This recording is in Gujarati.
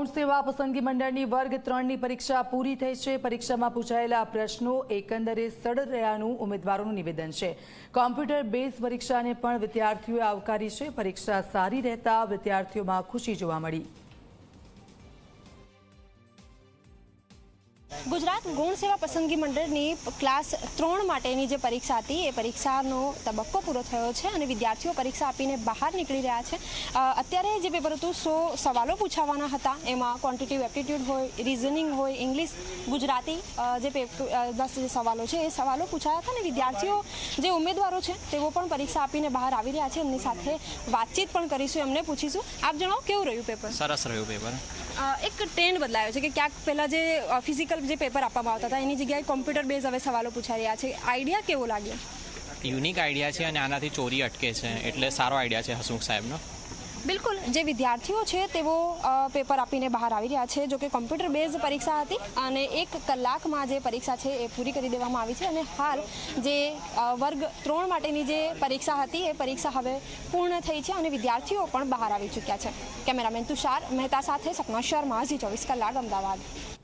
ગૌણ સેવા પસંદગી મંડળની વર્ગ ત્રણની પરીક્ષા પૂરી થઈ છે. પરીક્ષામાં પૂછાયેલા પ્રશ્નો એકંદરે સરળ રહ્યાનું ઉમેદવારોનું નિવેદન છે. કોમ્પ્યુટર બેઝ પરીક્ષાને પણ વિદ્યાર્થીઓએ આવકારી છે. પરીક્ષા સારી રહેતા વિદ્યાર્થીઓમાં ખુશી જોવા મળી. ગુજરાત ગુણ સેવા પસંદગી મંડળની ક્લાસ ત્રણ માટેની જે પરીક્ષા હતી, એ પરીક્ષાનો તબક્કો પૂરો થયો છે અને વિદ્યાર્થીઓ પરીક્ષા આપીને બહાર નીકળી રહ્યા છે. અત્યારે જે પેપર હતું, સો સવાલો પૂછાવાના હતા. એમાં ક્વોન્ટિટિવ એપ્ટિટ્યૂડ હોય રિઝનિંગ હોય ઇંગ્લિશ ગુજરાતી જે દસ જે સવાલો છે, એ સવાલો પૂછાયા હતા અને વિદ્યાર્થીઓ જે ઉમેદવારો છે, તેઓ પણ પરીક્ષા આપીને બહાર આવી રહ્યા છે. એમની સાથે વાતચીત પણ કરીશું, એમને પૂછીશું. આપ જણાવો, કેવું રહ્યું પેપર? સરસ રહ્યું પેપર. એક ટ્રેન્ડ બદલાયો છે કે ક્યાંક પહેલાં જે ફિઝિકલ જે પેપર આપવામાં આવતા હતા, એની જગ્યાએ કોમ્પ્યુટર બેઝ હવે સવાલો પૂછાઈ રહ્યા છે. આઈડિયા કેવો લાગ્યો? યુનિક આઈડિયા છે અને આનાથી ચોરી અટકે છે. એટલે સારો આઈડિયા છે હસમુખ સાહેબનો. બિલકુલ, જે વિદ્યાર્થીઓ છે તેઓ પેપર આપીને બહાર આવી રહ્યા છે જો કે કોમ્પ્યુટર બેઝ પરીક્ષા હતી અને એક કલાકમાં જે પરીક્ષા છે એ પૂરી કરી દેવામાં આવી છે અને હાલ જે વર્ગ ત્રણ માટેની જે પરીક્ષા હતી એ પરીક્ષા હવે પૂર્ણ થઈ છે અને વિદ્યાર્થીઓ પણ બહાર આવી ચૂક્યા છે. કેમેરામેન તુષાર મહેતા સાથે સપના શર્મા, ઝી ચોવીસ કલાક, અમદાવાદ.